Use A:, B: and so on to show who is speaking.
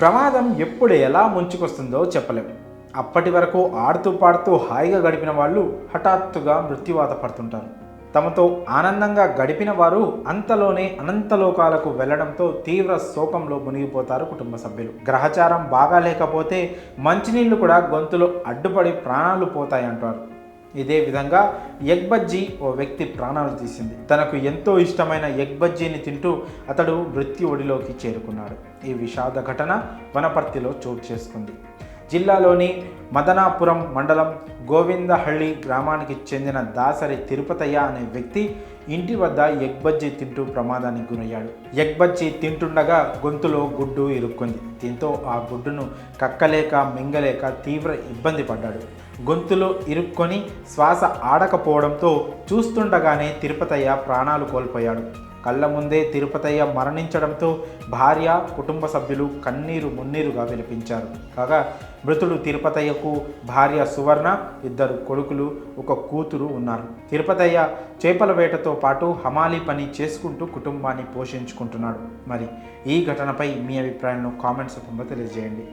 A: ప్రమాదం ఎప్పుడు ఎలా ముంచుకొస్తుందో చెప్పలేం. అప్పటి వరకు ఆడుతూ పాడుతూ హాయిగా గడిపిన వాళ్ళు హఠాత్తుగా మృత్యువాత పడుతుంటారు. తమతో ఆనందంగా గడిపిన వారు అంతలోనే అనంతలోకాలకు వెళ్ళడంతో తీవ్ర శోకంలో మునిగిపోతారు కుటుంబ సభ్యులు. గ్రహచారం బాగా లేకపోతే మంచినీళ్ళు కూడా గొంతులో అడ్డుపడి ప్రాణాలు పోతాయంటారు. ఇదే విధంగా ఎగ్ బజ్జీ ఓ వ్యక్తి ప్రాణాలు తీసింది. తనకు ఎంతో ఇష్టమైన ఎగ్ బజ్జీని తింటూ అతడు మృత్యు ఒడిలోకి చేరుకున్నాడు. ఈ విషాద ఘటన వనపర్తిలో చోటు చేసుకుంది. జిల్లాలోని మదనాపురం మండలం గోవిందహళ్ళి గ్రామానికి చెందిన దాసరి తిరుపతయ్య అనే వ్యక్తి ఇంటి వద్ద ఎగ్ బజ్జీ తింటూ ప్రమాదానికి గురయ్యాడు. ఎగ్ బజ్జీ తింటుండగా గొంతులో గుడ్డు ఇరుక్కుంది. దీంతో ఆ గుడ్డును కక్కలేక మింగలేక తీవ్ర ఇబ్బంది పడ్డాడు. గొంతులో ఇరుక్కొని శ్వాస ఆడకపోవడంతో చూస్తుండగానే తిరుపతయ్య ప్రాణాలు కోల్పోయాడు. కళ్ళ ముందే తిరుపతయ్య మరణించడంతో భార్య కుటుంబ సభ్యులు కన్నీరు మున్నీరుగా వినిపించారు. కాగా మృతుడు తిరుపతయ్యకు భార్య సువర్ణ ఇద్దరు కొడుకులు ఒక కూతురు ఉన్నారు. తిరుపతయ్య చేపల వేటతో పాటు హమాలీ పని చేసుకుంటూ కుటుంబాన్ని పోషించుకుంటున్నాడు. మరి ఈ ఘటనపై మీ అభిప్రాయాలను కామెంట్స్ రూపంలో తెలియజేయండి.